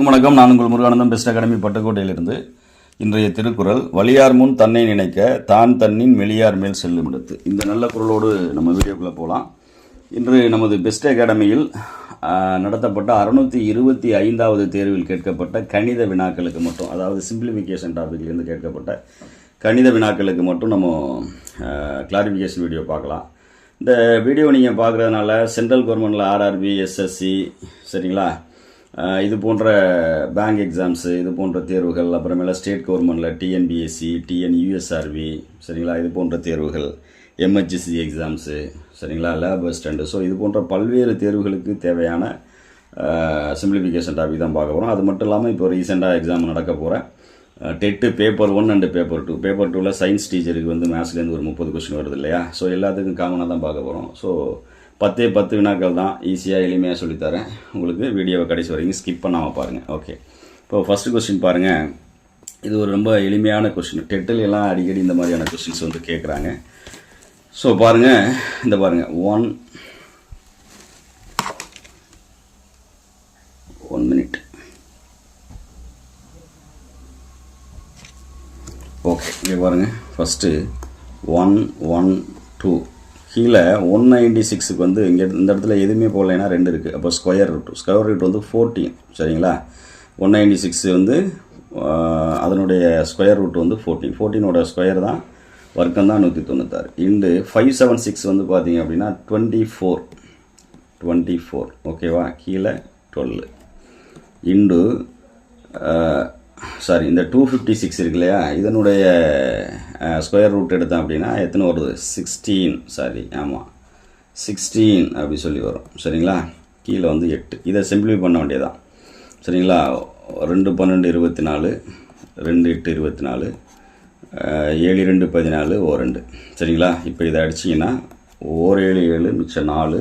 வணக்கம், நான் உங்கள் முருகானந்தம் பெஸ்ட் அகாடமி பட்டுக்கோட்டையிலிருந்து. இன்றைய திருக்குறள் வலியார் முன் தன்னை நினைக்க தான் தன்னின் வெளியார் மேல் செல்லும் இடத்து. இந்த நல்ல குரலோடு நம்ம வீடியோக்குள்ளே போகலாம் இன்று நமது பெஸ்ட் அகாடமியில் நடத்தப்பட்ட அறுநூற்றி இருபத்தி ஐந்தாவது தேர்வில் கேட்கப்பட்ட கணித வினாக்களுக்கு மட்டும் அதாவது சிம்பிளிஃபிகேஷன் டாபிக்லேருந்து கேட்கப்பட்ட கணித வினாக்களுக்கு மட்டும் நம்ம கிளாரிஃபிகேஷன் வீடியோ பார்க்கலாம். இந்த வீடியோ நீங்கள் பார்க்குறதுனால சென்ட்ரல் கவர்மெண்ட்டில் ஆர்ஆர்பி எஸ்எஸ்சி சரிங்களா? இது போன்ற பேங்க் எக்ஸாம்ஸு இது போன்ற தேர்வுகள் அப்புறமேல ஸ்டேட் கவர்மெண்ட்டில் டிஎன்பிஎஸ்சி டிஎன் யூஎஸ்ஆர்பி சரிங்களா? இது போன்ற தேர்வுகள் எம்ஹெச்சி எக்ஸாம்ஸு சரிங்களா? லேப் அசிஸ்டண்ட்டு ஸோ இது போன்ற பல்வேறு தேர்வுகளுக்கு தேவையான சிம்பிளிஃபிகேஷன் டாபிக் தான் பார்க்க போகிறோம் அது மட்டும் இல்லாமல் இப்போ ரீசெண்டாக எக்ஸாம் நடக்க போகிற TET paper one and paper two paper டூவில் சயின்ஸ் டீச்சருக்கு வந்து மேத்ஸ்லேருந்து ஒரு முப்பது கொஸ்டின் வருது இல்லையா? ஸோ எல்லாத்துக்கும் காமனாக தான் பார்க்க போகிறோம் ஸோ பத்தே பத்து வினாக்கள் தான் ஈஸியாக எளிமையாக சொல்லித்தரேன். உங்களுக்கு வீடியோவை கடைசி வரைக்கும் ஸ்கிப் பண்ணாமல் பாருங்கள் ஓகே இப்போ ஃபஸ்ட்டு கொஸ்டின் பாருங்கள் இது ஒரு ரொம்ப எளிமையான கொஸ்டின் டெட்டில் எல்லாம் அடிக்கடி இந்த மாதிரியான கொஸ்டின்ஸ் வந்து கேட்குறாங்க ஸோ பாருங்கள் இந்த பாருங்கள் ஒன் ஒன் மினிட் ஓகே இங்கே பாருங்கள் ஃபஸ்ட்டு ஒன் ஒன் டூ கீழே ஒன் நைன்டி சிக்ஸுக்கு வந்து இங்கே இந்த இடத்துல எதுவுமே போகலைன்னா ரெண்டு இருக்குது அப்போ ஸ்கொயர் ரூட் ஸ்கொயர் ரூட் வந்து ஃபோர்டீன் சரிங்களா? ஒன் நைன்டி சிக்ஸ் வந்து அதனுடைய ஸ்கொயர் ரூட் வந்து ஃபோர்டீன் ஃபோர்டீனோட ஸ்கொயர் தான் வர்க்கம் தான் நூற்றி தொண்ணூத்தாறு. இண்டு ஃபைவ் செவன் சிக்ஸ் வந்து பார்த்தீங்க அப்படின்னா டுவெண்ட்டி ஃபோர் டுவெண்ட்டி ஃபோர் ஓகேவா கீழே டுவெல் இண்டு சாரி இந்த டூ ஃபிஃப்டி சிக்ஸ் இருக்கு இல்லையா? இதனுடைய ஸ்கொயர் ரூட் எடுத்தோம் அப்படின்னா எத்தனை வருது? சிக்ஸ்டீன் சாரி ஆமாம் சிக்ஸ்டீன் அப்படி சொல்லி வரும். சரிங்களா? கீழே வந்து எட்டு. இதை சிம்பிளி பண்ண வேண்டியதான் சரிங்களா? ரெண்டு பன்னெண்டு இருபத்தி நாலு ரெண்டு எட்டு இருபத்தி நாலு ஏழு ரெண்டு பதினாலு ஓ ரெண்டு. சரிங்களா? இப்போ இதை அடிச்சிங்கன்னா ஓர் ஏழு ஏழு மிச்சம் நாலு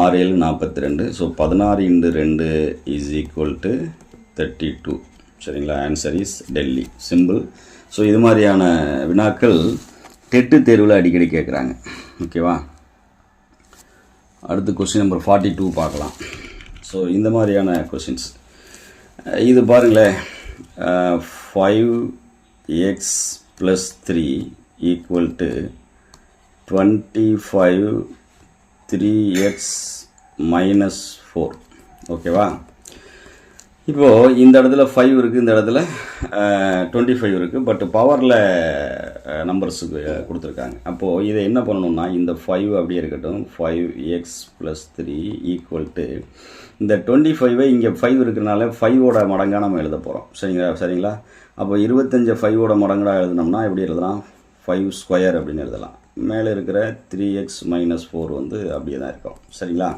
ஆறு ஏழு நாற்பத்தி ரெண்டு. ஸோ பதினாறு இன்டு ரெண்டு is equal to thirty two சரிங்களா? ஆன்சர் இஸ் டெல்லி சிம்பிள் ஸோ இது மாதிரியான வினாக்கள் டெட்டு தேர்வில் அடிக்கடி கேட்குறாங்க ஓகேவா அடுத்து கொஸ்டின் நம்பர் ஃபார்ட்டி டூ பார்க்கலாம். ஸோ இந்த மாதிரியான கொஷின்ஸ் இது பாருங்களேன். Five x plus three equal to twenty five three x minus four ஓகேவா இப்போது இந்த இடத்துல ஃபைவ் இருக்குது இந்த இடத்துல டுவெண்ட்டி ஃபைவ் இருக்குது பட் பவரில் நம்பர்ஸுக்கு கொடுத்துருக்காங்க. அப்போது இதை என்ன பண்ணணும்னா இந்த ஃபைவ் அப்படியே இருக்கட்டும் five x plus three equal to இந்த டுவெண்ட்டி ஃபைவை இங்கே ஃபைவ் இருக்கிறனால ஃபைவோட மடங்காக நம்ம எழுத போகிறோம் சரிங்களா சரிங்களா? அப்போ இருபத்தஞ்சு ஃபைவோட மடங்காக எழுதினோம்னா எப்படி எழுதலாம்? ஃபைவ் ஸ்கொயர் அப்படின்னு எழுதலாம். மேலே இருக்கிற த்ரீ எக்ஸ் மைனஸ் ஃபோர் வந்து அப்படியே தான் இருக்கும். சரிங்களா?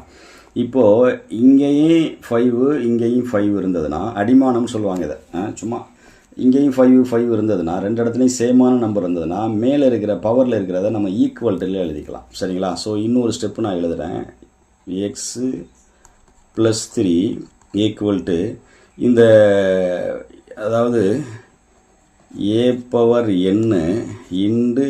இப்போது இங்கேயும் ஃபைவு இங்கேயும் ஃபைவ் இருந்ததுன்னா அடிமானம் சொல்லுவாங்க இதை. சும்மா. இங்கேயும் ஃபைவ் ஃபைவ் இருந்ததுன்னா ரெண்டு இடத்துலையும் சேமான நம்பர் இருந்ததுன்னா மேலே இருக்கிற பவரில் இருக்கிறத நம்ம ஈக்குவல்ட்டில் எழுதிக்கலாம். சரிங்களா? ஸோ இன்னொரு ஸ்டெப்பு நான் எழுதுகிறேன் X plus three equal to இந்த அதாவது A power N into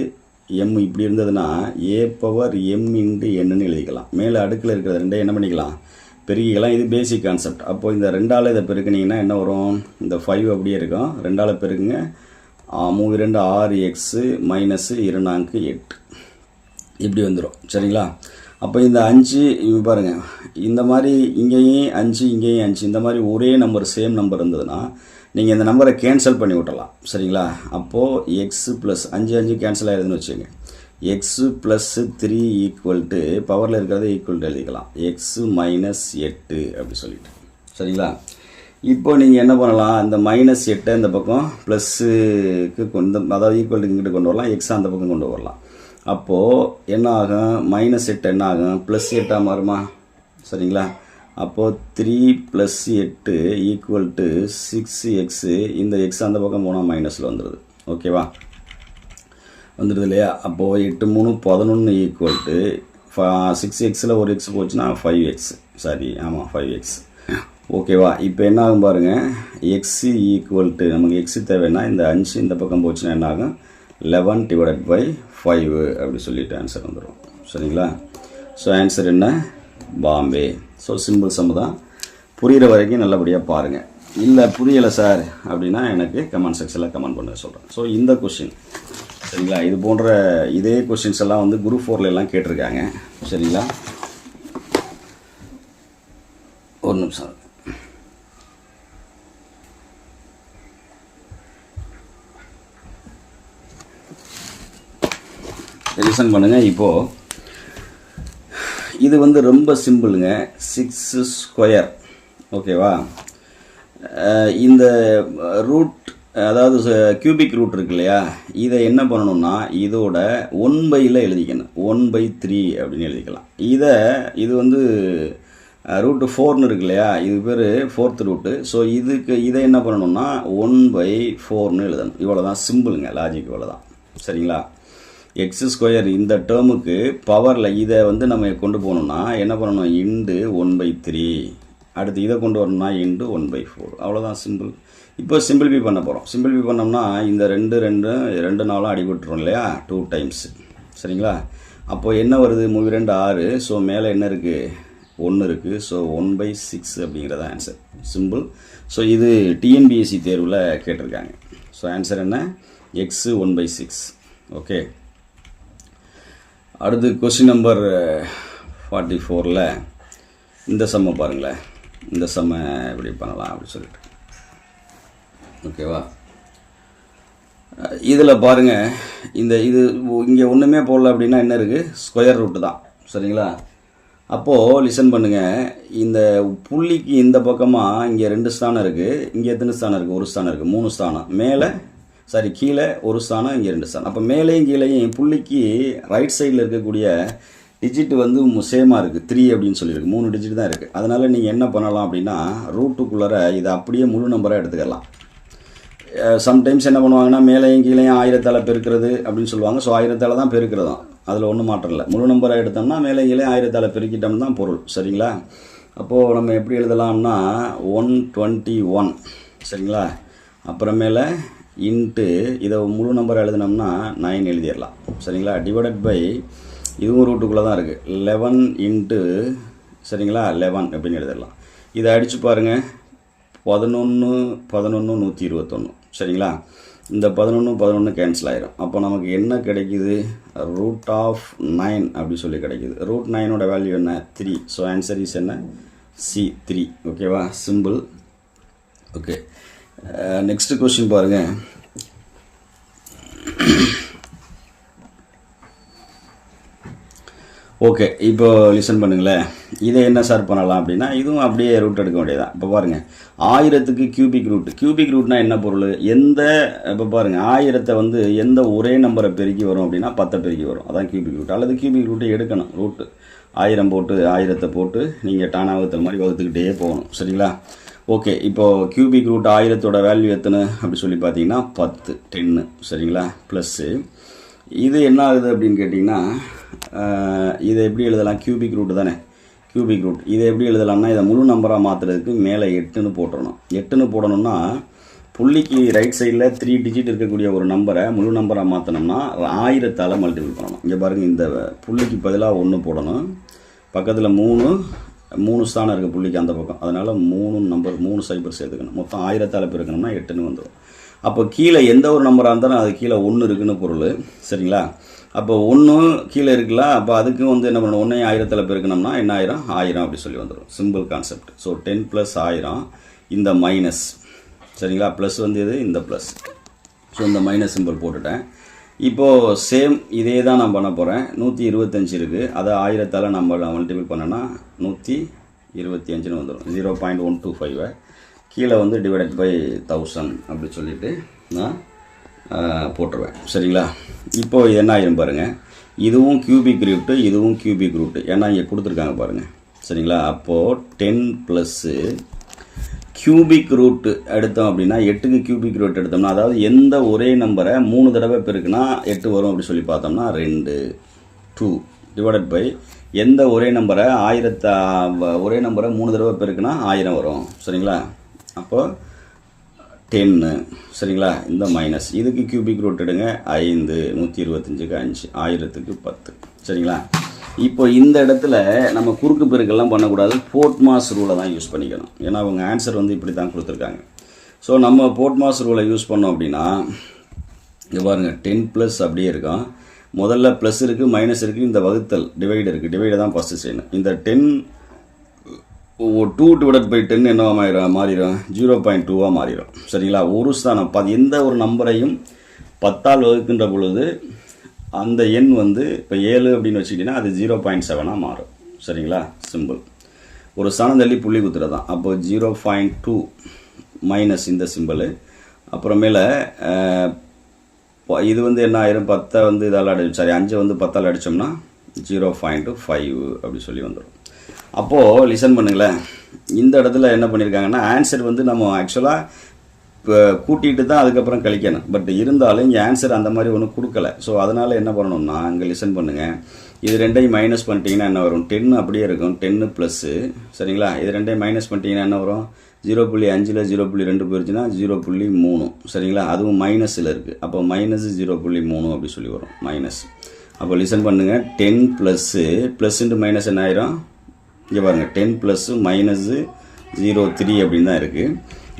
M இப்படி இருந்ததுன்னா ஏ பவர் எம் இன்ட்டு என்னன்னு எழுதிக்கலாம். மேலே அடுக்கில் இருக்கிறது ரெண்டே என்ன பண்ணிக்கலாம்? பெருகிக்கலாம் இது பேசிக் கான்செப்ட் அப்போ இந்த ரெண்டால் இதை பெருக்குனிங்கன்னா என்ன வரும்? இந்த ஃபைவ் அப்படியே இருக்கும். ரெண்டால் பெருக்குங்க. மூணு ரெண்டு ஆறு எக்ஸு மைனஸு இரண்டாங்கு எட்டு. இப்படி வந்துடும் சரிங்களா? அப்போ இந்த அஞ்சு இங்க பாருங்க. இந்த மாதிரி இங்கேயும் அஞ்சு இங்கேயும் அஞ்சு. இந்த மாதிரி ஒரே நம்பர் சேம் நம்பர் இருந்ததுன்னா நீங்கள் இந்த நம்பரை கேன்சல் பண்ணி விட்டலாம் சரிங்களா? அப்போது எக்ஸு ப்ளஸ் அஞ்சு அஞ்சு கேன்சல் ஆயிருதுன்னு வச்சுக்கோங்க. X plus three equal to பவரில் இருக்கிறத ஈக்குவல் டு எழுதிக்கலாம். எக்ஸு மைனஸ் எட்டு அப்படி சொல்லிட்டு. சரிங்களா? இப்போ நீங்கள் என்ன பண்ணலாம்? இந்த மைனஸ் எட்டை இந்த பக்கம் ப்ளஸ்ஸுக்கு கொண்டு அதாவது ஈக்குவல் இங்கிட்டு கொண்டு வரலாம். எக்ஸ் அந்த பக்கம் கொண்டு வரலாம். அப்போது என்ன ஆகும்? மைனஸ் எட்டு என்ன ஆகும்? ப்ளஸ் எட்டாக மாறுமா? சரிங்களா? அப்போது த்ரீ ப்ளஸ் எட்டு ஈக்குவல் டு சிக்ஸ் எக்ஸு இந்த எக்ஸ் அந்த பக்கம் போனால் மைனஸில் வந்துடுது ஓகேவா வந்துடுது இல்லையா? அப்போது எட்டு மூணு பதினொன்று ஈக்குவல் டு சிக்ஸ் எக்ஸில் ஒரு எக்ஸ் போச்சுன்னா ஃபைவ் எக்ஸ் சாரி ஆமாம் ஃபைவ் எக்ஸ் ஓகேவா இப்போ என்ன ஆகும் பாருங்கள் எக்ஸு ஈக்குவல் டு நமக்கு எக்ஸு தேவைன்னா இந்த அஞ்சு இந்த பக்கம் போச்சுன்னா என்ன ஆகும்? லெவன் டிவைடட் பை ஃபைவ் அப்படி சொல்லிட்டு ஆன்சர் வந்துடும் சரிங்களா? ஸோ ஆன்சர் என்ன? பாம்பே. ஸோ சிம்பிள் சம்மு தான். புரிகிற வரைக்கும் நல்லபடியாக பாருங்கள் இல்லை புரியலை சார் அப்படின்னா எனக்கு கமெண்ட் செக்ஷனில் கமெண்ட் பண்ண சொல்கிறேன் ஸோ இந்த கொஷின் சரிங்களா? இது போன்ற இதே கொஷின்ஸ் எல்லாம் வந்து குரூப் ஃபோரில் எல்லாம் கேட்டிருக்காங்க. சரிங்களா? ஒரு நிமிஷம். ரிசன் பண்ணுங்கள் இப்போது இது வந்து ரொம்ப சிம்பிளுங்க. சிக்ஸ் ஸ்கொயர் ஓகேவா இந்த ரூட் அதாவது கியூபிக் ரூட் இருக்கு இல்லையா இதை என்ன பண்ணணும்னா இதோட ஒன் பையில் எழுதிக்கணும். ஒன் பை த்ரீ அப்படின்னு எழுதிக்கலாம். இதை இது வந்து ரூட்டு ஃபோர்னு இருக்கு இல்லையா இது பேர் ஃபோர்த் ரூட்டு ஸோ இதுக்கு இதை என்ன பண்ணணும்னா ஒன் பை ஃபோர்னு எழுதணும். இவ்வளோ தான் சிம்பிளுங்க லாஜிக் இவ்வளோ தான் சரிங்களா? எக்ஸ் ஸ்கொயர் இந்த டேர்முக்கு பவரில் இதை வந்து நம்ம கொண்டு போகணுன்னா என்ன பண்ணணும்? இண்டு ஒன் பை த்ரீ அடுத்து இதை கொண்டு வரணும்னா இண்டு ஒன் பை ஃபோர் அவ்வளோதான் சிம்பிள் இப்போ சிம்பிளிஃபை பண்ண போகிறோம் சிம்பிளிஃபை பண்ணோம்னா இந்த ரெண்டு ரெண்டு ரெண்டு நாளும் அடிபட்டுரும் இல்லையா? டூ டைம்ஸ் சரிங்களா? அப்போது என்ன வருது? மூவி ரெண்டு ஆறு. ஸோ மேலே என்ன இருக்குது ஒன்று இருக்குது ஸோ ஒன் பை சிக்ஸ் அப்படிங்கிறத ஆன்சர் சிம்பிள் ஸோ இது டிஎன்பிஎஸ்சி தேர்வில் கேட்டிருக்காங்க. ஸோ ஆன்சர் என்ன? X one by six okay அடுத்து கொஸ்டின் நம்பர் ஃபார்ட்டி ஃபோரில் இந்த செம்மை பாருங்களேன். இந்த செம்மை எப்படி பண்ணலாம் அப்படின்னு சொல்லிட்டு. ஓகேவா? இதில் பாருங்கள் இந்த இது இங்கே ஒன்றுமே போடல அப்படின்னா என்ன இருக்குது ஸ்கொயர் ரூட்டு தான். சரிங்களா? அப்போது லிசன் பண்ணுங்கள் இந்த புள்ளிக்கு இந்த பக்கமாக இங்கே ரெண்டு ஸ்தானம் இருக்குது இங்கே எத்தனை ஸ்தானம் இருக்குது ஒரு ஸ்தானம் இருக்குது மூணு ஸ்தானம். மேலே சாரி கீழே ஒரு ஸ்தானம் இங்கே ரெண்டு ஸ்தானம். அப்போ மேலேயும் கீழேயும் புள்ளிக்கு ரைட் சைடில் இருக்கக்கூடிய டிஜிட் வந்து சேமாக இருக்குது த்ரீ அப்படின்னு சொல்லியிருக்கு. மூணு டிஜிட் தான் இருக்குது அதனால் நீங்கள் என்ன பண்ணலாம் அப்படின்னா ரூட்டுக்குள்ளார இதை அப்படியே முழு நம்பராக எடுத்துக்கலாம். சம்டைம்ஸ் என்ன பண்ணுவாங்கன்னா மேலேயும் கீழேயும் ஆயிரத்தால் பெருக்கிறது அப்படின்னு சொல்லுவாங்க. ஸோ ஆயிரத்தால் தான் பெருக்கிறதும். அதில் ஒன்றும் மாற்றம் இல்லை. முழு நம்பராக எடுத்தோம்னா மேலே கீழே ஆயிரத்தால் பெருக்கிட்டோம்னு தான் பொருள். சரிங்களா? அப்போது நம்ம எப்படி எழுதலாம்னா ஒன் டுவெண்ட்டி ஒன் சரிங்களா? அப்புறமேல இன்ட்டு இதை முழு நம்பர் எழுதினோம்னா நைன் எழுதிடலாம். சரிங்களா? டிவைடட் பை இதுவும் ரூட்டுக்குள்ளே தான் இருக்குது லெவன் இன்ட்டு சரிங்களா? லெவன் அப்படின்னு எழுதிடலாம். இதை அடித்து பாருங்கள் பதினொன்று பதினொன்று நூற்றி இருபத்தொன்று சரிங்களா? இந்த பதினொன்று பதினொன்று கேன்சல் ஆயிரும். அப்போ நமக்கு என்ன கிடைக்குது? ரூட் ஆஃப் நைன் அப்படி சொல்லி கிடைக்குது. ரூட் நைனோட வேல்யூ என்ன? த்ரீ ஸோ ஆன்சர் இஸ் என்ன? சி த்ரீ ஓகேவா சிம்பிள் ஓகே நெக்ஸ்ட் கொஸ்டின் பாருங்கள் ஓகே இப்போ லிசன் பண்ணுங்களேன். இதை என்ன சார் பண்ணலாம் அப்படின்னா இதுவும் அப்படியே ரூட் எடுக்க வேண்டியதான் இப்போ பாருங்கள் ஆயிரத்துக்கு கியூபிக் ரூட் கியூபிக் ரூட்னா என்ன பொருள்? எந்த இப்போ பாருங்கள் ஆயிரத்தை வந்து எந்த ஒரே நம்பரை பெருக்கி வரும் அப்படின்னா பத்தை பெருக்கி வரும். அதான் கியூபிக் ரூட் அல்லது கியூபிக் ரூட்டை எடுக்கணும் ரூட்டு ஆயிரம் போட்டு ஆயிரத்தை போட்டு நீங்கள் டானாவத்தில் மாதிரி வகுத்துக்கிட்டே போகணும். சரிங்களா? ஓகே இப்போது கியூபிக் ரூட் ஆயிரத்தோட வேல்யூ எத்தனை அப்படி சொல்லி பார்த்தீங்கன்னா பத்து டென்னு சரிங்களா? ப்ளஸ்ஸு இது என்ன ஆகுது அப்படின்னு கேட்டிங்கன்னா இதை எப்படி எழுதலாம்? கியூபிக் ரூட் தானே? கியூபிக் ரூட் இதை எப்படி எழுதலாம்னா இதை முழு நம்பராக மாற்றுறதுக்கு மேலே எட்டுன்னு போட்டுறணும். எட்டுன்னு போடணும்னா புள்ளிக்கு ரைட் சைடில் த்ரீ டிஜிட் இருக்கக்கூடிய ஒரு நம்பரை முழு நம்பராக மாற்றினோம்னா ஆயிரத்தால் மல்டிபிள் பண்ணணும். இங்கே பாருங்கள் இந்த புள்ளிக்கு பதிலாக ஒன்று போடணும். பக்கத்தில் மூணு மூணு ஸ்தானம் இருக்குது புள்ளிக்கு அந்த பக்கம். அதனால் மூணு நம்பர் மூணு சைபர் சேர்த்துக்கணும். மொத்தம் ஆயிரத்தால் பெருக்கணும்னா எட்டுன்னு வந்துடும் அப்போ கீழே எந்த ஒரு நம்பராக இருந்தாலும் அது கீழே ஒன்று இருக்குன்னு பொருள். சரிங்களா? அப்போ ஒன்று கீழே இருக்குல்ல அப்போ அதுக்கு வந்து என்ன பண்ணணும்? ஒன்றையும் ஆயிரத்தில் பெருக்கணும்னா என்ன ஆயிரம்? ஆயிரம் அப்படி சொல்லி வந்துடும் simple concept so ten plus ஆயிரம் இந்த மைனஸ் சரிங்களா? ப்ளஸ் வந்து இது இந்த ப்ளஸ் ஸோ இந்த மைனஸ் சிம்பிள் போட்டுட்டேன். இப்போது சேம் இதே தான் நான் பண்ண போகிறேன் நூற்றி இருபத்தஞ்சி இருக்குது அதை ஆயிரத்தால் நம்ம மல்டிபிள் பண்ணோன்னா நூற்றி இருபத்தி அஞ்சுன்னு வந்துடும் ஜீரோ பாயிண்ட் ஒன் டூ ஃபைவை கீழே வந்து டிவைடட் பை தௌசண்ட் அப்படி சொல்லிட்டு நான் போட்டுருவேன். சரிங்களா? இப்போது இது என்ன ஆயிரும் பாருங்கள் இதுவும் கியூபிக் ரூட்டு இதுவும் கியூபிக் ரூட்டு ஏன்னா இங்கே கொடுத்துருக்காங்க பாருங்கள் சரிங்களா? அப்போது டென் ப்ளஸ்ஸு கியூபிக் ரூட் எடுத்தோம் அப்படின்னா எட்டுக்கு கியூபிக் ரூட் எடுத்தோம்னா அதாவது எந்த ஒரே நம்பரை மூணு தடவை பெருக்குனா எட்டு வரும் அப்படி சொல்லி பார்த்தோம்னா ரெண்டு டூ டிவைடட் பை எந்த ஒரே நம்பரை ஆயிரத்த ஒரே நம்பரை மூணு தடவை பெருக்குனா ஆயிரம் வரும். சரிங்களா? அப்போ டென்னு சரிங்களா? இந்த மைனஸ் இதுக்கு கியூபிக் ரூட் எடுங்க ஐந்து நூற்றி இருபத்தஞ்சுக்கு அஞ்சு ஆயிரத்துக்கு பத்து. சரிங்களா? இப்போ இந்த இடத்துல நம்ம குறுக்கு பெருக்கெல்லாம் பண்ணக்கூடாது. போர்ட் மாஸ் ரூலை தான் யூஸ் பண்ணிக்கணும். ஏன்னா அவங்க ஆன்சர் வந்து இப்படி தான் கொடுத்துருக்காங்க. ஸோ நம்ம போர்ட் மாஸ் ரூலை யூஸ் பண்ணோம் அப்படின்னா இங்கே பாருங்கள் டென் ப்ளஸ் அப்படியே இருக்கும். முதல்ல ப்ளஸ் இருக்குது மைனஸ் இருக்குது இந்த வகுத்தல் டிவைடு இருக்குது டிவைடை தான் ஃபஸ்ட்டு செய்யணும் இந்த ten two divided by ten என்னவா மாறிடும் மாறிடும் ஜீரோ பாயிண்ட் டூவாக மாறிடும் சரிங்களா? ஒரு ஸ்தானம். எந்த ஒரு நம்பரையும் பத்தால் வகுக்கின்ற பொழுது அந்த எண் வந்து இப்போ ஏழு அப்படின்னு வச்சுக்கிட்டிங்கன்னா அது ஜீரோ பாயிண்ட் செவனாக மாறும். சரிங்களா? சிம்பிள் ஒரு சனந்தள்ளி தள்ளி புள்ளி குத்துறது தான். அப்போ ஜீரோ பாயிண்ட் டூ மைனஸ் இந்த சிம்பிள் அப்புறமேல இது வந்து என்ன ஆயிரும்? பத்தை வந்து இதால் அடி சாரி அஞ்சை வந்து பத்தால் அடித்தோம்னா ஜீரோ பாயிண்ட் ஃபைவ் அப்படி சொல்லி வந்துடும் அப்போது லிசன் பண்ணுங்களேன். இந்த இடத்துல என்ன பண்ணியிருக்காங்கன்னா ஆன்சர் வந்து நம்ம ஆக்சுவலாக கூட்டிகிட்டு தான் அதுக்கப்புறம் கழிக்கணும். பட் இருந்தாலும் இங்கே ஆன்சர் அந்த மாதிரி ஒன்றும் கொடுக்கல. ஸோ அதனால் என்ன பண்ணணும்னா இங்கே லிசன் பண்ணுங்கள் இது ரெண்டையும் மைனஸ் பண்ணிட்டீங்கன்னா என்ன வரும்? டென் அப்படியே இருக்கும். டென்னு ப்ளஸ்ஸு சரிங்களா? இது ரெண்டையும் மைனஸ் பண்ணிட்டீங்கன்னா என்ன வரும்? ஜீரோ புள்ளி அஞ்சில் ஜீரோ புள்ளி ரெண்டு போயிடுச்சுன்னா ஜீரோ புள்ளி மூணு சரிங்களா? அதுவும் மைனஸில் இருக்குது அப்போ மைனஸ் ஜீரோ புள்ளி மூணு அப்படி சொல்லி வரும். மைனஸ் அப்போ லிசன் பண்ணுங்கள் ten plus plus into minus என்ன ஆயிரும்? இங்கே பாருங்கள் ten plus minus zero three அப்படின்னு தான் இருக்குது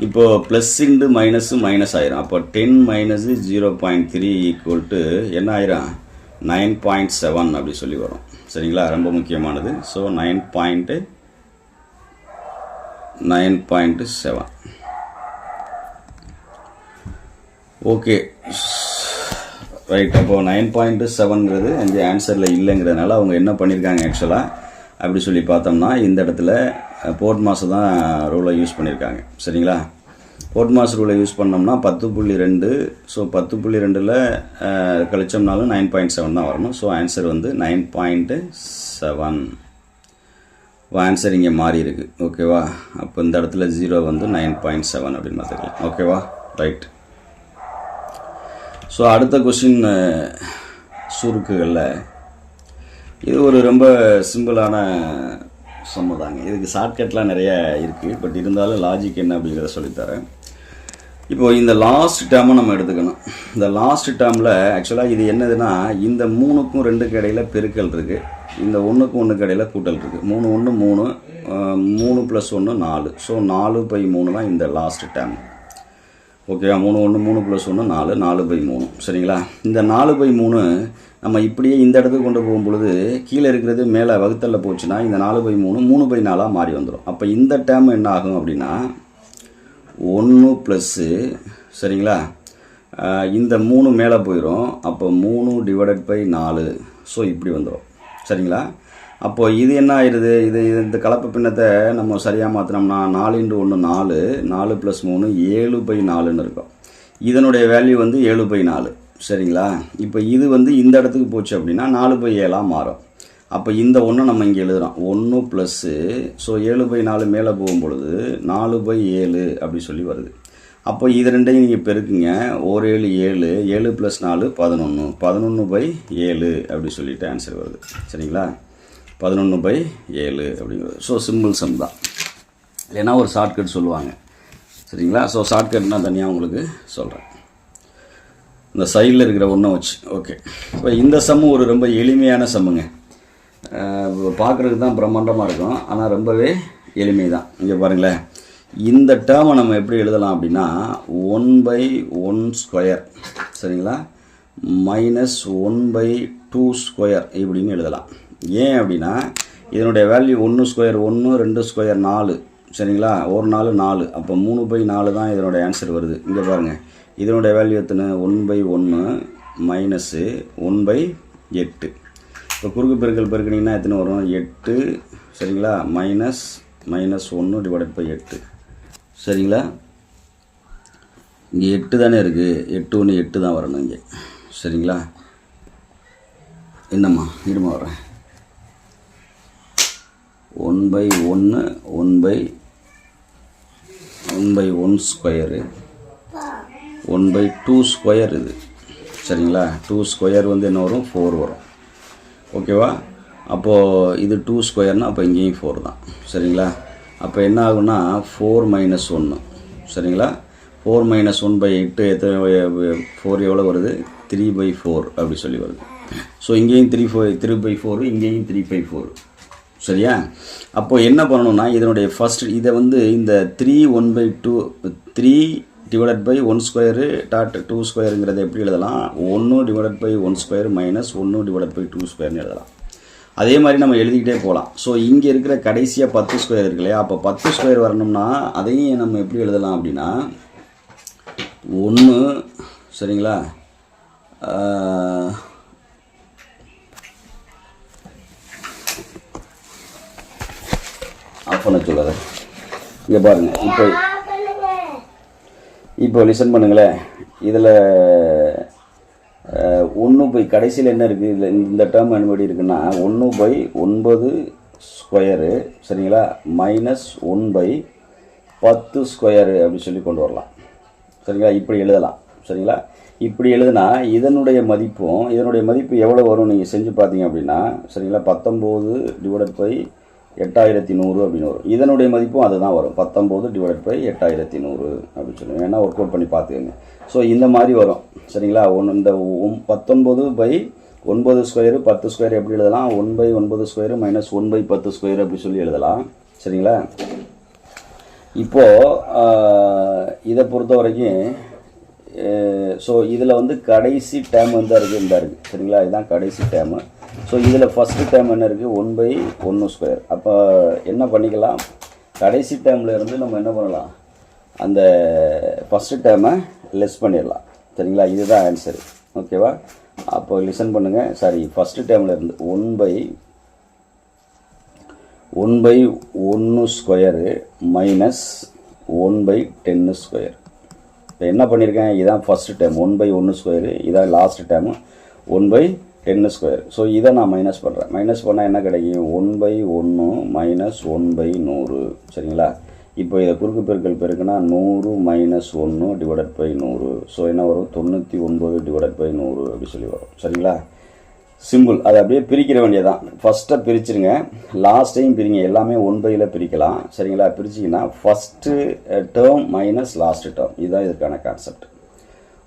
இப்போது ப்ளஸ் இன்ட்டு மைனஸு மைனஸ் ஆயிரும். அப்போ ten minus zero point three equal to என்ன ஆயிரும்? நைன் பாயிண்ட் செவன் அப்படி சொல்லி வரும். சரிங்களா? ரொம்ப முக்கியமானது. So nine point nine point seven okay right அப்போது நைன் பாயிண்ட்டு செவன்ங்கிறது எங்கள் ஆன்சரில் இல்லைங்கிறதுனால அவங்க என்ன பண்ணியிருக்காங்க ஆக்சுவலாக அப்படி சொல்லி பார்த்தோம்னா இந்த இடத்துல போர்ட் மாஸ் தான் ரூலை யூஸ் பண்ணியிருக்காங்க. சரிங்களா? போர்ட் மாஸ் ரூலை யூஸ் பண்ணோம்னா பத்து புள்ளி ரெண்டு ஸோ பத்து புள்ளி ரெண்டில் கழிச்சோம்னாலும் நைன் பாயிண்ட் செவன் தான் வரணும். ஸோ ஆன்சர் வந்து நைன் பாயிண்ட்டு செவன் ஆன்சர் இங்கே மாறி இருக்கு. ஓகேவா அப்போ இந்த இடத்துல ஜீரோ வந்து நைன் பாயிண்ட் செவன் அப்படின்னு பார்த்துக்கலாம். ஓகேவா ரைட் ஸோ அடுத்த கொஷின் சுருக்குகளில். இது ஒரு ரொம்ப சிம்பிளான சம்மதாங்க இதுக்கு ஷார்ட்கட்லாம் நிறைய இருக்குது பட் இருந்தாலும் லாஜிக் என்ன அப்படிங்கிறத சொல்லித்தரேன். இப்போ இந்த லாஸ்ட் டேர்மை நம்ம எடுத்துக்கணும். இந்த லாஸ்ட் டேர்மில் ஆக்சுவலாக இது என்னதுன்னா இந்த மூணுக்கும் ரெண்டுக்கு இடையில பெருக்கல் இருக்குது இந்த ஒன்றுக்கும் ஒன்றுக்கு இடையில கூட்டல் இருக்குது மூணு ஒன்று மூணு மூணு ப்ளஸ் ஒன்று நாலு. ஸோ நாலு பை மூணு தான் இந்த லாஸ்ட் டேர்ம் ஓகேவா மூணு ஒன்று மூணு ப்ளஸ் ஒன்று நாலு நாலு பை மூணு. சரிங்களா? இந்த நாலு பை மூணு நம்ம இப்படியே இந்த இடத்துக்கு கொண்டு போகும் பொழுது கீழே இருக்கிறது மேலே வகுத்தலில் போச்சுன்னா இந்த நாலு பை மூணு மூணு பை நாலாக மாறி வந்துடும் அப்போ இந்த டேர்ம் என்ன ஆகும் அப்படின்னா ஒன்று ப்ளஸ்ஸு சரிங்களா? இந்த மூணு மேலே போயிடும் அப்போ மூணு டிவைடட் பை நாலு. ஸோ இப்படி வந்துடும் சரிங்களா? அப்போது இது என்ன ஆயிடுது இது இந்த கலப்பு பின்னத்தை நம்ம சரியாக மாற்றினோம்னா நாலு இன்ட்டு ஒன்று நாலு நாலு ப்ளஸ் மூணு ஏழு பை நாலுன்னு இருக்கும். இதனுடைய வேல்யூ வந்து ஏழு பை நாலு. சரிங்களா? இப்போ இது வந்து இந்த இடத்துக்கு போச்சு அப்படின்னா நாலு பை ஏழாக மாறும். அப்போ இந்த ஒன்று நம்ம இங்கே எழுதுகிறோம் ஒன்று ப்ளஸ்ஸு ஸோ ஏழு பை நாலு மேலே போகும் பொழுது நாலு பை ஏழு அப்படி சொல்லி வருது. அப்போ இது ரெண்டையும் நீங்கள் பெருக்குங்க. ஒரு ஏழு ஏழு ஏழு ப்ளஸ் நாலு பதினொன்று பதினொன்று பை ஏழு அப்படி சொல்லிட்டு ஆன்சர் வருது. சரிங்களா? பதினொன்று பை ஏழு அப்படிங்கிறது. ஸோ சிம்பிள் சம் தான். இல்லைன்னா ஒரு ஷார்ட்கட் சொல்லுவாங்க. சரிங்களா? ஸோ ஷார்ட்கட் நான் தனியாக உங்களுக்கு சொல்கிறேன் இந்த சைடில் இருக்கிற ஒன்றை வச்சு. ஓகே இப்போ இந்த சம்மு ஒரு ரொம்ப எளிமையான சம்முங்க பார்க்குறதுக்கு தான் பிரம்மாண்டமாக இருக்கும். ஆனால் ரொம்பவே எளிமை தான் இங்கே பாருங்களேன். இந்த டேர்மை நம்ம எப்படி எழுதலாம் அப்படின்னா ஒன் பை ஒன் ஸ்கொயர் சரிங்களா? Minus one by two square இப்படின்னு எழுதலாம். ஏன் அப்படின்னா இதனுடைய வேல்யூ ஒன்று ஸ்கொயர் ஒன்று ரெண்டு ஸ்கொயர் நாலு. சரிங்களா? ஒரு நாலு நாலு. அப்போ மூணு பை நாலு தான் இதனுடைய ஆன்சர் வருது. இங்கே பாருங்கள் இதனுடைய வேல்யூ எத்தனை? ஒன் பை ஒன்று மைனஸு ஒன் பை எட்டு. இப்போ குறுக்கு பெருக்கல் பெருக்கினீங்கன்னா எத்தனை வரும்? எட்டு. சரிங்களா? மைனஸ் மைனஸ் ஒன்று டிவைடட் பை எட்டு. சரிங்களா? இங்கே எட்டு தானே இருக்குது எட்டு ஒன்று எட்டு தான் வரணும் இங்கே. சரிங்களா? என்னம்மா? இருமா வரேன். ஒன் பை ஒன்று one by one by one square one by two square இது. சரிங்களா? டூ ஸ்கொயர் வந்து என்ன வரும்? ஃபோர் வரும். ஓகேவா அப்போது இது டூ ஸ்கொயர்னால் அப்போ இங்கேயும் ஃபோர் தான். சரிங்களா? அப்போ என்ன ஆகும்னா ஃபோர் மைனஸ் ஒன்று சரிங்களா? ஃபோர் மைனஸ் ஒன் பை எட்டு எத்தனை ஃபோர் எவ்வளோ வருது? த்ரீ பை ஃபோர் அப்படி சொல்லி வருது. ஸோ இங்கேயும் three four three by four இங்கேயும் த்ரீ பை ஃபோர் சரியா? அப்போ என்ன பண்ணணும்னா இதனுடைய ஃபஸ்ட் இதை வந்து இந்த three one by two three divided by one square dot two ஸ்கொயருங்கிறத எப்படி எழுதலாம்? ஒன்று divided by one square minus ஒன்று டிவைடட் பை டூ ஸ்கொயர்னு எழுதலாம். அதே மாதிரி நம்ம எழுதிக்கிட்டே போகலாம். ஸோ இங்கே இருக்கிற கடைசியாக பத்து ஸ்கொயர் இருக்கு இல்லையா? அப்போ பத்து ஸ்கொயர் வரணும்னா அதையும் நம்ம எப்படி எழுதலாம் அப்படின்னா ஒன்று சரிங்களா? ஆஹ், இங்கே பாருங்கள் இப்போ இப்போ லிசன் பண்ணுங்களேன். இதில் ஒன்று பை கடைசியில் என்ன இருக்குது இதில் இந்த டேர்ம் எப்படி இருக்குன்னா ஒன்று பை ஒன்பது ஸ்கொயரு சரிங்களா? மைனஸ் ஒன் பை பத்து ஸ்கொயரு அப்படின்னு சொல்லி கொண்டு வரலாம். சரிங்களா? இப்படி எழுதலாம். சரிங்களா? இப்படி எழுதுனா இதனுடைய மதிப்பும் இதனுடைய மதிப்பு எவ்வளோ வரும்? நீங்கள் செஞ்சு பார்த்தீங்க அப்படின்னா சரிங்களா? பத்தொம்போது டிவைடட் பை எட்டாயிரத்தி நூறு அப்படின்னு வரும். இதனுடைய மதிப்பும் அதுதான் வரும். பத்தொம்போது டிவைட் பை எட்டாயிரத்தி நூறு அப்படின்னு சொல்லுவேன் வேணால் ஒர்க் அவுட் பண்ணி பார்த்துக்கோங்க. ஸோ இந்த மாதிரி வரும். சரிங்களா? ஒன்று இந்த பத்தொன்பது பை ஒன்பது ஸ்கொயரு பத்து ஸ்கொயர் எப்படி எழுதலாம்? ஒன் பை ஒன்பது ஸ்கொயரு மைனஸ் ஒன் பை பத்து ஸ்கொயர் அப்படி சொல்லி எழுதலாம். சரிங்களா? இப்போது இதை பொறுத்த வரைக்கும் ஸோ இதில் வந்து கடைசி டேம் வந்து இருக்குது இந்த இருக்குது சரிங்களா? இதுதான் கடைசி டேமு ஸோ இதில் ஃபஸ்ட்டு டேம் என்ன இருக்குது ஒன் பை ஒன்று ஸ்கொயர் அப்போ என்ன பண்ணிக்கலாம்? கடைசி டேமில் இருந்து நம்ம என்ன பண்ணலாம்? அந்த ஃபஸ்ட்டு டேமை லெஸ் பண்ணிடலாம். சரிங்களா? இதுதான் ஆன்சர் ஓகேவா அப்போ லிசன் பண்ணுங்கள் சாரி ஃபஸ்ட்டு டேமில் இருந்து ஒன் பை ஒன் பை ஒன்று square minus one by ten square என்ன பண்ணியிருக்கேன் இதான் ஃபஸ்ட்டு டைம் ஒன் பை ஒன்று ஸ்கொயரு இதான் last time one by ten square so இதை நான் மைனஸ் பண்ணுறேன் மைனஸ் பண்ணால் என்ன கிடைக்கும்? ஒன் பை ஒன்று மைனஸ் ஒன் பை நூறு. சரிங்களா? இப்போ இதை குறுக்கு பெருக்கல் பெருக்குனா நூறு மைனஸ் ஒன்று டிவைடட் பை நூறு. ஸோ என்ன வரும்? தொண்ணூற்றி ஒன்பது டிவைடட் பை நூறு. அப்படி சொல்லி வரும். சரிங்களா? சிம்பிள் அதை அப்படியே பிரிக்கிற வேண்டியதான் ஃபஸ்ட்டை பிரிச்சிருங்க. லாஸ்ட்டையும் பிரிங்க. எல்லாமே ஒன் பையில் பிரிக்கலாம். சரிங்களா? பிரிச்சிங்கன்னா first term minus last term இதுதான் இதுக்கான கான்செப்ட்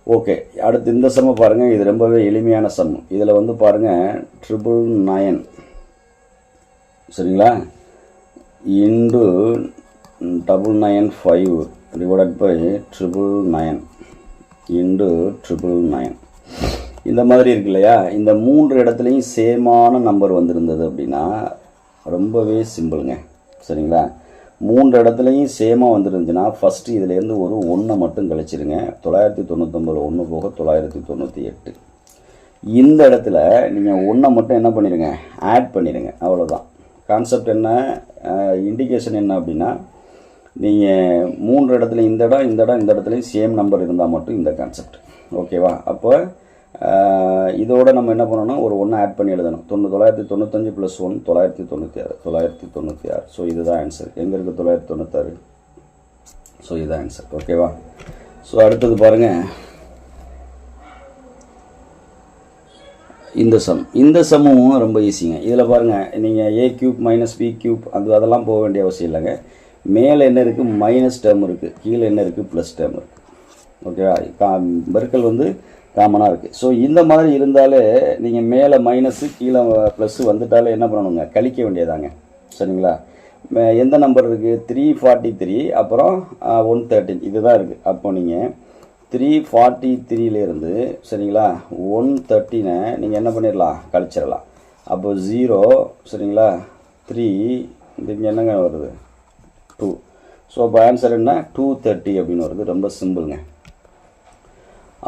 ஓகே அடுத்து இந்த சம்மை பாருங்கள் இது ரொம்பவே எளிமையான சம் இதில் வந்து பாருங்கள் ட்ரிபிள் நயன் சரிங்களா? Into double nine five divided by triple nine into triple nine இந்த மாதிரி இருக்கு இல்லையா? இந்த மூன்று இடத்துலையும் சேமான நம்பர் வந்திருந்தது அப்படின்னா ரொம்பவே சிம்பிளுங்க. சரிங்களா? மூன்று இடத்துலையும் சேமாக வந்துருந்துச்சுன்னா ஃபஸ்ட்டு இதுலேருந்து ஒரு ஒன்றை மட்டும் கழிச்சிருங்க. தொள்ளாயிரத்தி தொண்ணூத்தொம்பது ஒன்று போக தொள்ளாயிரத்தி தொண்ணூற்றி எட்டு இந்த இடத்துல நீங்கள் ஒன்றை மட்டும் என்ன பண்ணிடுங்க ஆட் பண்ணிடுங்க அவ்வளோதான் கான்செப்ட் என்ன? இண்டிகேஷன் என்ன அப்படின்னா நீங்கள் மூன்று இடத்துல இந்த இடம் இந்த இடம் இந்த இடத்துலையும் சேம் நம்பர் இருந்தால் மட்டும் இந்த கான்செப்ட் ஓகேவா அப்போ இதோட நம்ம என்ன பண்ணணும் ஒரு ஒன்று ஆட் பண்ணி எழுதணும். தொண்ணூறு தொள்ளாயிரத்தி தொண்ணூத்தஞ்சு ப்ளஸ் ஒன் தொள்ளாயிரத்தி தொண்ணூற்றி ஆறு. தொள்ளாயிரத்தி தொண்ணூற்றி ஆறு. ஸோ இதுதான் ஆன்சர் எங்கே இருக்குது தொள்ளாயிரத்தி தொண்ணூத்தாறு? ஸோ இதுதான் ஆன்சர் ஓகேவா ஸோ அடுத்தது பாருங்கள் இந்த சம் இந்த சம்மும் ரொம்ப ஈஸிங்க இதில் பாருங்கள் நீங்கள் A cube minus B cube அது அதெல்லாம் போக வேண்டிய அவசியம் இல்லைங்க. மேலே என்ன இருக்குது மைனஸ் டேர்ம் இருக்குது கீழே என்ன இருக்குது ப்ளஸ் டேர்ம் இருக்குது ஓகேவா கா பெருக்கல் வந்து காமனாக இருக்குது ஸோ இந்த மாதிரி இருந்தாலே நீங்கள் மேலே மைனஸு கீழே ப்ளஸ்ஸு வந்துட்டாலே என்ன பண்ணணுங்க? கழிக்க வேண்டியதாங்க. சரிங்களா? எந்த நம்பர் இருக்குது த்ரீ ஃபார்ட்டி த்ரீ அப்புறம் ஒன் தேர்ட்டின் இதுதான் இருக்குது அப்போ நீங்கள் த்ரீ ஃபார்ட்டி த்ரீலேருந்து சரிங்களா? ஒன் தேர்ட்டினை நீங்கள் என்ன பண்ணிடலாம் கழிச்சிடலாம் அப்போ ஜீரோ சரிங்களா? த்ரீ இது இங்கே என்னங்க வருது? டூ ஸோ அப்போ ஆன்சர் என்ன? டூ தேர்ட்டி அப்படின்னு வருது. ரொம்ப சிம்பிளுங்க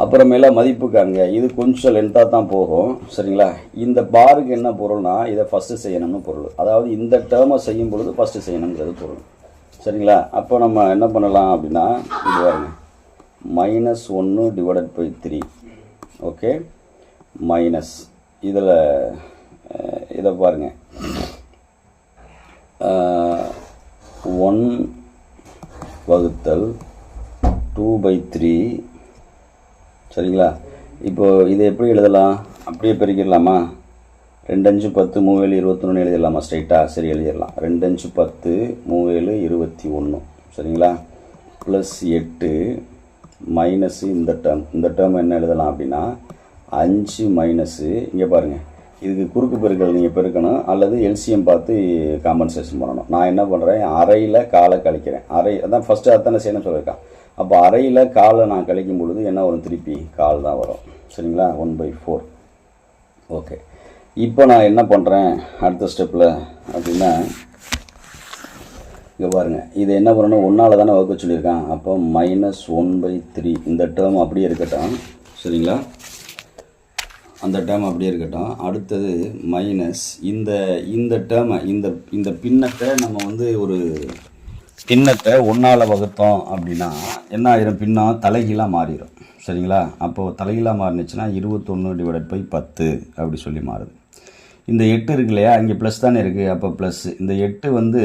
அப்புறமேல மதிப்பு காண்க இது கொஞ்சம் லென்த்தாக தான் போகும். சரிங்களா? இந்த பாருக்கு என்ன பொருள்னா இதை ஃபஸ்ட்டு செய்யணும்னு பொருள். அதாவது இந்த டேர்மை செய்யும் பொழுது ஃபஸ்ட்டு செய்யணுங்கிறது பொருள். சரிங்களா? அப்போ நம்ம என்ன பண்ணலாம் அப்படின்னா இது பாருங்க. மைனஸ் ஒன்று divided by three okay minus இதில் இதை பாருங்கள் ஒன் வகுத்தல் டூ பை த்ரீ சரிங்களா? இப்போது இதை எப்படி எழுதலாம்? அப்படியே பெருக்கிடலாமா? ரெண்டு அஞ்சு பத்து மூவேழு இருபத்தொன்று எழுதிடலாமா? ஸ்ட்ரைட்டாக சரி எழுதிடலாம். ரெண்டு அஞ்சு பத்து மூவேழு இருபத்தி ஒன்று சரிங்களா? ப்ளஸ் எட்டு மைனஸு இந்த டேர்ம் இந்த டேர்ம் என்ன எழுதலாம் அப்படின்னா அஞ்சு மைனஸு இங்கே பாருங்கள் இதுக்கு குறுக்கு பெருக்கல் நீங்கள் பெருக்கணும். அல்லது எல்சிஎம் பார்த்து காம்பன்சேஷன் பண்ணணும். நான் என்ன பண்ணுறேன் அறையில் காலை கழிக்கிறேன். அரை அதான் ஃபஸ்ட்டு அத்தனை செய்யணும்னு சொல்லியிருக்கான். அப்போ அறையில் காலை நான் கழிக்கும் பொழுது என்ன வரும்? திருப்பி கால் தான் வரும். சரிங்களா? ஒன் பை ஃபோர் ஓகே இப்போ நான் என்ன பண்ணுறேன் அடுத்த ஸ்டெப்பில் அப்படின்னா இங்கே பாருங்கள் இது என்ன பண்ணணும் ஒன்றால் தானே வகுக்க சொல்லியிருக்கான். அப்போ மைனஸ் ஒன் பை த்ரீ இந்த டேர்ம் அப்படியே இருக்கட்டும். சரிங்களா? அந்த டேர்ம் அப்படியே இருக்கட்டும். அடுத்தது மைனஸ் இந்த இந்த டேர்மை இந்த இந்த பின்னத்தை நம்ம வந்து ஒரு பின்னத்தை ஒன்றால் வகுத்தோம் அப்படின்னா என்ன ஆயிரும்? பின்னம் தலைகீழாக மாறிடும் சரிங்களா? அப்போது தலைகீழாக மாறினுச்சுன்னா இருபத்தொன்று டிவைடட் பை பத்து அப்படி சொல்லி மாறுது. இந்த எட்டு இருக்கு இல்லையா? இங்கே ப்ளஸ் தானே இருக்குது அப்போ ப்ளஸ் இந்த எட்டு வந்து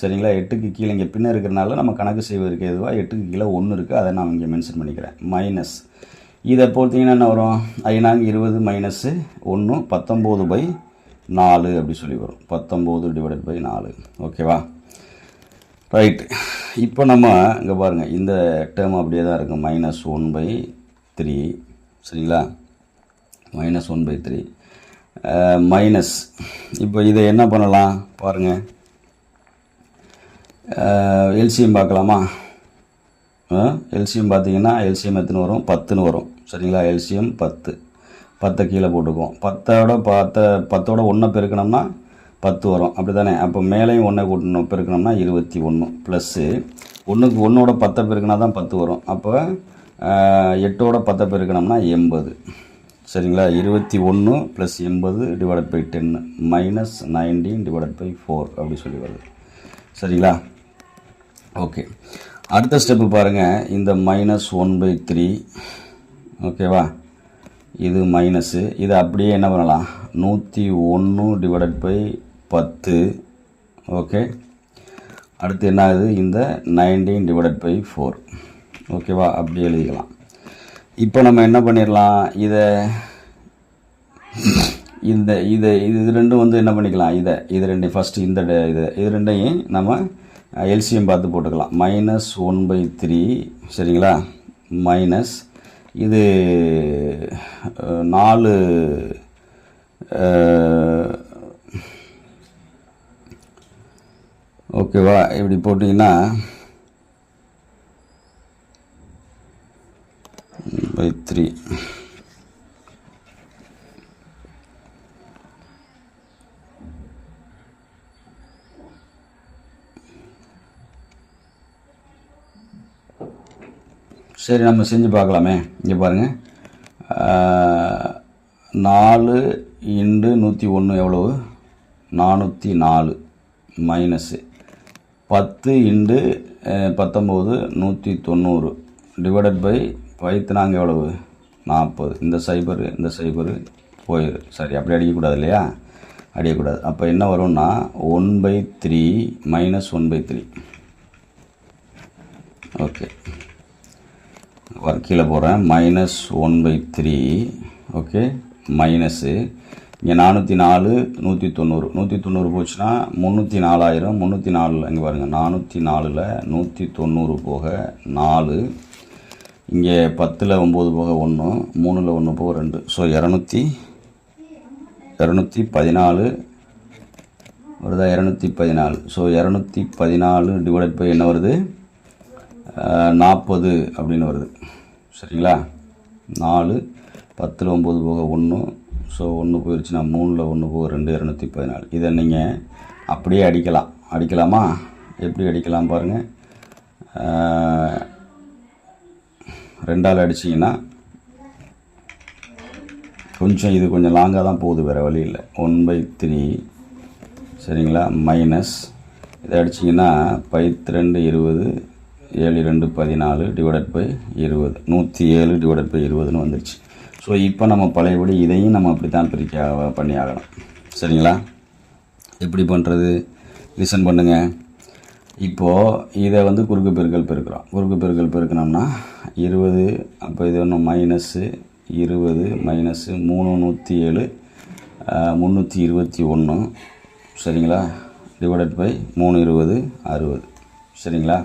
சரிங்களா? எட்டுக்கு கீழே இங்கே பின்ன இருக்கிறனால நம்ம கணக்கு செய்வதற்கு எதுவாக எட்டுக்கு கீழே ஒன்று இருக்குது அதை நான் இங்கே மென்ஷன் பண்ணிக்கிறேன். மைனஸ் இதை பொறுத்தீங்கன்னா என்ன வரும்? ஐநாங்க இருபது மைனஸு ஒன்று பத்தொம்போது பை நாலு அப்படி சொல்லி வரும். பத்தொம்போது டிவைடட் பை நாலு. ஓகேவா ரைட்டு இப்போ நம்ம இங்கே பாருங்கள் இந்த டேர்ம் அப்படியே தான் இருக்கும் மைனஸ் ஒன் பை த்ரீ சரிங்களா? Minus one by three minus இப்போ இதை என்ன பண்ணலாம்? பாருங்கள் எல்சிஎம் பார்க்கலாமா? எல்சிஎம் பார்த்தீங்கன்னா எல்சிஎம் எத்தனை வரும்? பத்துன்னு வரும். சரிங்களா? எல்சிஎம் பத்து. பத்தை கீழே போட்டுக்குவோம். பத்தோட பத்தை பத்தோட ஒன்றை பெருக்கணும்னா பத்து வரும். அப்படி தானே அப்போ மேலேயும் ஒன்றை கூட்டணும். பெருக்கணும்னா இருபத்தி ஒன்று ப்ளஸ்ஸு. ஒன்றுக்கு ஒன்றோட பத்தை பெருக்கினா தான் பத்து வரும். அப்போ எட்டோட பத்தை பெருக்கணும்னா எண்பது. சரிங்களா? இருபத்தி ஒன்று ப்ளஸ் எண்பது divided by ten minus nineteen divided by four அப்படி சொல்லி வருது. சரிங்களா? ஓகே அடுத்த ஸ்டெப்பு பாருங்கள் இந்த மைனஸ் ஒன் பை த்ரீ ஓகேவா இது மைனஸு இது அப்படியே என்ன பண்ணலாம்? நூற்றி ஒன்று டிவைடட் பை பத்து. ஓகே அடுத்து என்ன ஆகுது இந்த நைன்டீன் டிவைடட் பை ஃபோர் ஓகேவா அப்படி எழுதிக்கலாம். இப்போ நம்ம என்ன பண்ணிடலாம்? இதை இந்த இதை இது இது ரெண்டும் வந்து என்ன பண்ணிக்கலாம்? இதை இது ரெண்டையும் ஃபஸ்ட்டு இந்த இது இது ரெண்டையும் நம்ம எல்சிஎம் பார்த்து போட்டுக்கலாம். மைனஸ் ஒன் பை த்ரீ சரிங்களா? மைனஸ் இது நாலு ஓகேவா? இப்படி போட்டிங்கன்னா பை த்ரீ சரி நம்ம செஞ்சு பார்க்கலாமே. இங்கே பாருங்கள் நாலு இண்டு நூற்றி ஒன்று எவ்வளவு? நானூற்றி நாலு. மைனஸு பத்து இண்டு பத்தொம்போது நூற்றி தொண்ணூறு. டிவைடட் பை நாங்கள் எவ்வளவு? நாற்பது இந்த சைபரு இந்த சைபரு போயிரு. சரி அப்படி அடிக்கக்கூடாது இல்லையா? அடிக்கக்கூடாது அப்போ என்ன வரும்னா one by three minus one by three okay கீழே போகிறேன் minus one by three okay minus இங்கே நானூற்றி நாலு நூற்றி தொண்ணூறு. நூற்றி தொண்ணூறு போச்சுன்னா முந்நூற்றி நாலாயிரம் முந்நூற்றி நாலில் இங்கே பாருங்கள் நானூற்றி நாலில் நூற்றி தொண்ணூறு போக நாலு. இங்கே பத்தில் ஒம்பது போக ஒன்று மூணில் ஒன்று போக ரெண்டு. ஸோ இரநூத்தி இரநூத்தி பதினாலு வருதா இரநூத்தி பதினாலு. ஸோ இரநூத்தி பதினாலு டிவைடட் பை என்ன வருது? நாற்பது அப்படின்னு வருது. சரிங்களா? நாலு பத்தில் ஒம்பது போக ஒன்று ஸோ ஒன்று போயிடுச்சுன்னா மூணில் ஒன்று போக ரெண்டு இரநூத்தி பதினாலு. இதை நீங்கள் அப்படியே அடிக்கலாம். அடிக்கலாமா? எப்படி அடிக்கலாம் பாருங்கள் ரெண்டால் அடிச்சிங்கன்னா கொஞ்சம் இது கொஞ்சம் லாங்காக தான் போகுது வேறு வழி இல்லை. ஒன் பை த்ரீ சரிங்களா? மைனஸ். இதை அடிச்சிங்கன்னா பைத்து ரெண்டு இருபது ஏழு ரெண்டு பதினாலு டிவைடட் பை இருபது. நூற்றி ஏழு டிவைடட் பை இருபதுன்னு வந்துருச்சு. ஸோ இப்போ நம்ம பழையபடி இதையும் நம்ம அப்படி தான் பிரிக்க பண்ணி ஆகணும். சரிங்களா? எப்படி பண்ணுறது லிசன் பண்ணுங்கள் இப்போது இதை வந்து குறுக்கு பெருக்கல் பெருக்கிறோம். குறுக்கு பெருக்கல் பெருக்கணும்னா இருபது அப்போ இது ஒன்று மைனஸு இருபது மைனஸ்ஸு மூணு நூற்றி ஏழு முந்நூற்றி இருபத்தி ஒன்று சரிங்களா? டிவைடட் பை மூணு இருபது அறுபது. சரிங்களா?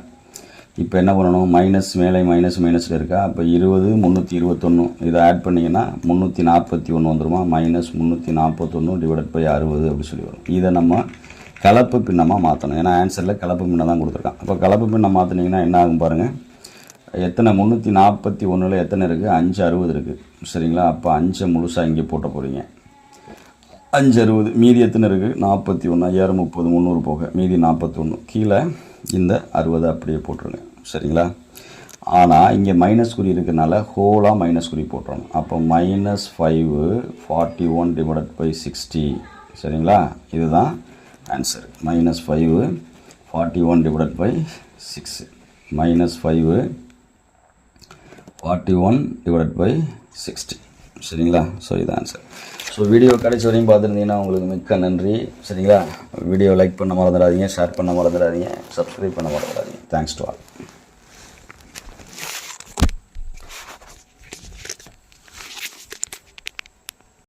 இப்போ என்ன பண்ணணும்? மைனஸ் மேலே மைனஸ் மைனஸில் இருக்கா? அப்போ இருபது முந்நூற்றி இருபத்தொன்று இதை ஆட் பண்ணிங்கன்னா முந்நூற்றி நாற்பத்தி ஒன்று வந்துருமா? மைனஸ் முந்நூற்றி நாற்பத்தொன்று டிவைட் பை அறுபது அப்படி சொல்லி வரும். இதை நம்ம கலப்பு பின்னமாக மாற்றணும் ஏன்னா ஆன்சரில் கலப்பு பின்னம் தான் கொடுத்துருக்கான். அப்போ கலப்பு பின்னம் மாற்றினீங்கன்னா என்ன ஆகும் பாருங்கள் எத்தனை? முந்நூற்றி நாற்பத்தி ஒன்றில் எத்தனை இருக்குது அஞ்சு அறுபது இருக்குது சரிங்களா? அப்போ அஞ்சை முழுசாக இங்கே போட்ட போகிறீங்க அஞ்சு அறுபது. மீதி எத்தனை இருக்குது நாற்பத்தி ஒன்று ஐயாயிரம் முப்பது. முந்நூறு போக. மீதி நாற்பத்தொன்று கீழே இந்த அறுபது அப்படியே போட்டுருங்க. சரிங்களா? ஆனால் இங்கே மைனஸ் குறி இருக்கிறனால ஹோலாக மைனஸ் குறி போட்டுறோம் அப்போ minus five forty one divided by sixty சரிங்களா? இதுதான் answer minus five forty one divided by six minus five forty one divided by sixty சரிங்களா? ஸோ இது ஆன்சர் ஸோ வீடியோ கடைசி வரையும் பார்த்துருந்தீங்கன்னா உங்களுக்கு மிக்க நன்றி. சரிங்களா? வீடியோ லைக் பண்ண மறந்துடாதீங்க ஷேர் பண்ண மறந்துடாதீங்க சப்ஸ்கிரைப் பண்ண மறந்துடாதீங்க. Thanks to all